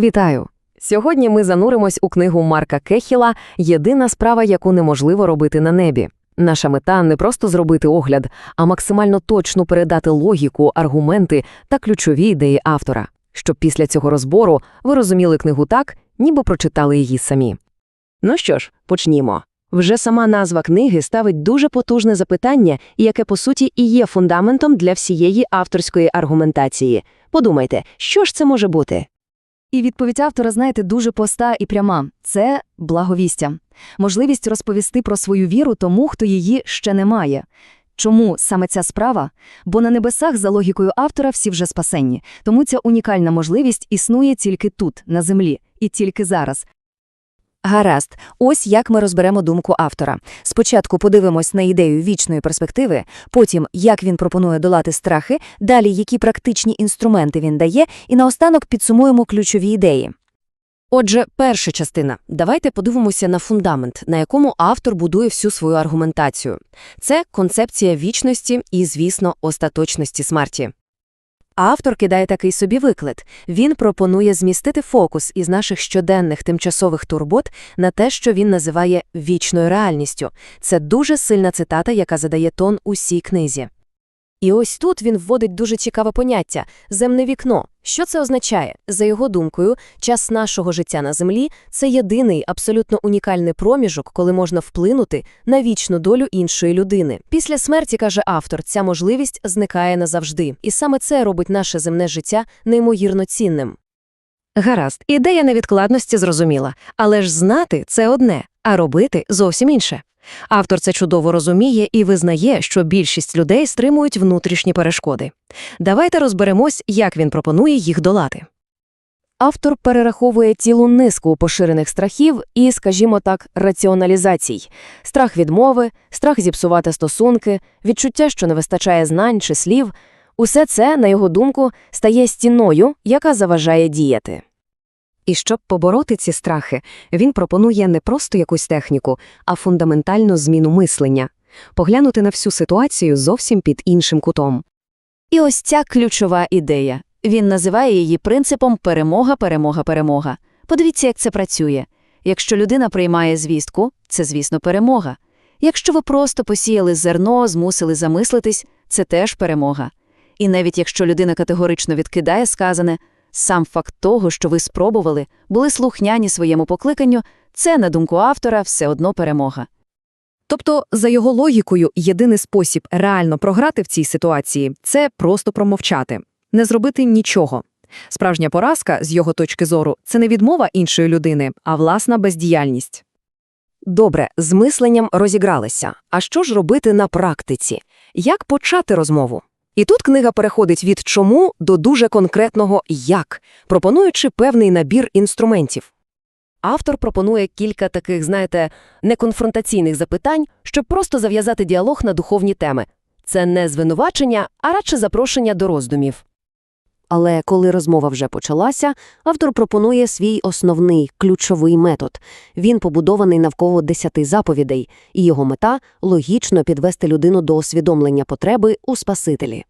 Вітаю! Сьогодні ми зануримось у книгу Марка Кехіла Єдина справа, яку неможливо робити на небі. Наша мета не просто зробити огляд, а максимально точно передати логіку, аргументи та ключові ідеї автора, щоб після цього розбору ви розуміли книгу так, ніби прочитали її самі. Ну що ж, почнімо. Вже сама назва книги ставить дуже потужне запитання, яке по суті і є фундаментом для всієї авторської аргументації. Подумайте, що ж це може бути? І відповідь автора, знаєте, дуже проста і пряма – це благовістя. Можливість розповісти про свою віру тому, хто її ще не має. Чому саме ця справа? Бо на небесах, за логікою автора, всі вже спасенні. Тому ця унікальна можливість існує тільки тут, на землі, і тільки зараз. Гаразд, ось як ми розберемо думку автора. Спочатку подивимось на ідею вічної перспективи, потім, як він пропонує долати страхи, далі, які практичні інструменти він дає, і наостанок підсумуємо ключові ідеї. Отже, перша частина. Давайте подивимося на фундамент, на якому автор будує всю свою аргументацію. Це концепція вічності і, звісно, остаточності смерті. Автор кидає такий собі виклик. Він пропонує змістити фокус із наших щоденних тимчасових турбот на те, що він називає вічною реальністю. Це дуже сильна цитата, яка задає тон усій книзі. І ось тут він вводить дуже цікаве поняття – земне вікно. Що це означає? За його думкою, час нашого життя на землі – це єдиний, абсолютно унікальний проміжок, коли можна вплинути на вічну долю іншої людини. Після смерті, каже автор, ця можливість зникає назавжди. І саме це робить наше земне життя неймовірно цінним. Гаразд, ідея невідкладності зрозуміла, але ж знати – це одне, а робити – зовсім інше. Автор це чудово розуміє і визнає, що більшість людей стримують внутрішні перешкоди. Давайте розберемось, як він пропонує їх долати. Автор перераховує цілу низку поширених страхів і, скажімо так, раціоналізацій. Страх відмови, страх зіпсувати стосунки, відчуття, що не вистачає знань чи слів – усе це, на його думку, стає стіною, яка заважає діяти. І щоб побороти ці страхи, він пропонує не просто якусь техніку, а фундаментальну зміну мислення, поглянути на всю ситуацію зовсім під іншим кутом. І ось ця ключова ідея. Він називає її принципом перемога, перемога, перемога. Подивіться, як це працює. Якщо людина приймає звістку, це, звісно, перемога. Якщо ви просто посіяли зерно, змусили замислитись, це теж перемога. І навіть якщо людина категорично відкидає сказане, Сам факт того, що ви спробували, були слухняні своєму покликанню, це, на думку автора, все одно перемога. Тобто, за його логікою, єдиний спосіб реально програти в цій ситуації – це просто промовчати, не зробити нічого. Справжня поразка, з його точки зору, це не відмова іншої людини, а власна бездіяльність. Добре, з мисленням розігралися. А що ж робити на практиці? Як почати розмову? І тут книга переходить від чому до дуже конкретного як, пропонуючи певний набір інструментів. Автор пропонує кілька таких, знаєте, неконфронтаційних запитань, щоб просто зав'язати діалог на духовні теми. Це не звинувачення, а радше запрошення до роздумів. Але коли розмова вже почалася, автор пропонує свій основний, ключовий метод. Він побудований навколо десяти заповідей, і його мета – логічно підвести людину до усвідомлення потреби у Спасителі.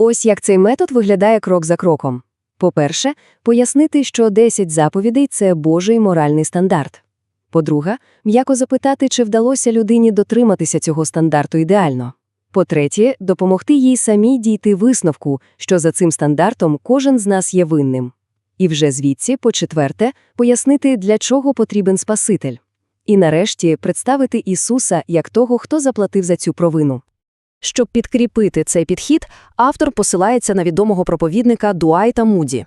Ось як цей метод виглядає крок за кроком. По-перше, пояснити, що 10 заповідей – це Божий моральний стандарт. По-друге, м'яко запитати, чи вдалося людині дотриматися цього стандарту ідеально. По-третє, допомогти їй самій дійти висновку, що за цим стандартом кожен з нас є винним. І вже звідси, по-четверте, пояснити, для чого потрібен Спаситель. І нарешті представити Ісуса як того, хто заплатив за цю провину. Щоб підкріпити цей підхід, автор посилається на відомого проповідника Дуайта Муді.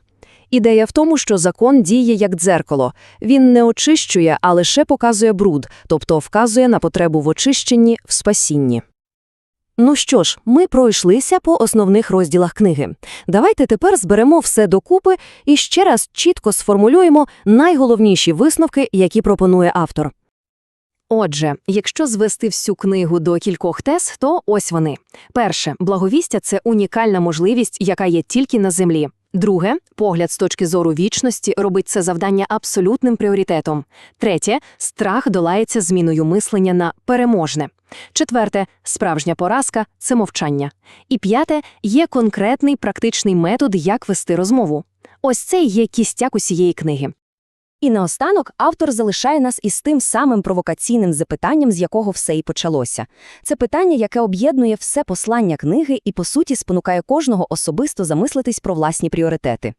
Ідея в тому, що закон діє як дзеркало. Він не очищує, а лише показує бруд, тобто вказує на потребу в очищенні, в спасінні. Ну що ж, ми пройшлися по основних розділах книги. Давайте тепер зберемо все докупи і ще раз чітко сформулюємо найголовніші висновки, які пропонує автор. Отже, якщо звести всю книгу до кількох тез, то ось вони. Перше, благовістя це унікальна можливість, яка є тільки на землі. Друге, погляд з точки зору вічності робить це завдання абсолютним пріоритетом. Третє, страх долається зміною мислення на переможне. Четверте, справжня поразка це мовчання. І п'яте, є конкретний практичний метод, як вести розмову. Ось це є кістяк усієї книги. І наостанок автор залишає нас із тим самим провокаційним запитанням, з якого все і почалося. Це питання, яке об'єднує все послання книги і, по суті, спонукає кожного особисто замислитись про власні пріоритети.